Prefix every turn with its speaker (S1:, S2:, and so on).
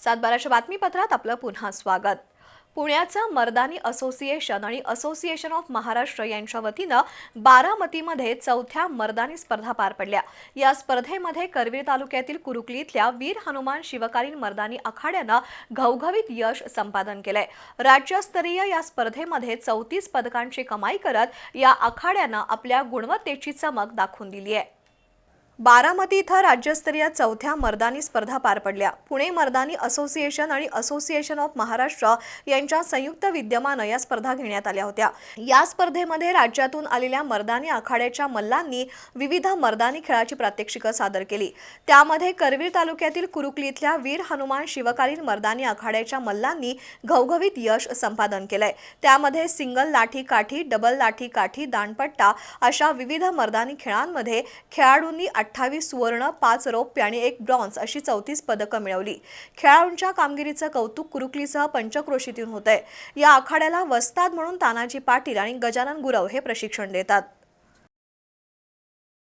S1: सातबाराच्या बातमीपत्रात आपलं पुन्हा स्वागत. पुण्याचं मर्दानी असोसिएशन आणि असोसिएशन ऑफ महाराष्ट्र यांच्या वतीनं बारामतीमध्ये चौथ्या मर्दानी स्पर्धा पार पडल्या. या स्पर्धेमध्ये करवीर तालुक्यातील कुरुकली इथल्या वीर हनुमान शिवकालीन मर्दानी आखाड्यानं घवघवीत यश संपादन केलंय. राज्यस्तरीय या स्पर्धेमध्ये चौतीस पदकांची कमाई करत या आखाड्यानं आपल्या गुणवत्तेची चमक दाखवून दिली आहे बारामती इथं राज्यस्तरीय चौथ्या मर्दानी स्पर्धा पार पडल्या. पुणे मर्दानी असोसिएशन आणि असोसिएशन ऑफ महाराष्ट्र यांच्या संयुक्त विद्यमानं या स्पर्धा घेण्यात आल्या होत्या. या स्पर्धेमध्ये राज्यातून आलेल्या मर्दानी आखाड्याच्या मल्लांनी विविध मर्दानी खेळाची प्रात्यक्षिकं सादर केली. त्यामध्ये करवीर तालुक्यातील कुरुकली इथल्या वीर हनुमान शिवकालीन मर्दानी आखाड्याच्या मल्लांनी घवघवीत यश संपादन केलंय. त्यामध्ये सिंगल लाठी काठी डबल लाठी काठी दांडपट्टा अशा विविध मर्दानी खेळांमध्ये खेळाडूंनी अठ्ठावीस सुवर्ण पाच रौप्य आणि एक ब्रॉन्झ अशी चौतीस पदकं मिळवली. खेळाडूंच्या कामगिरीचं कौतुक कुरुकलीसह पंचक्रोशीतून होतंय. या आखाड्याला वस्ताद म्हणून तानाजी पाटील आणि गजानन गुरव हे प्रशिक्षण देतात.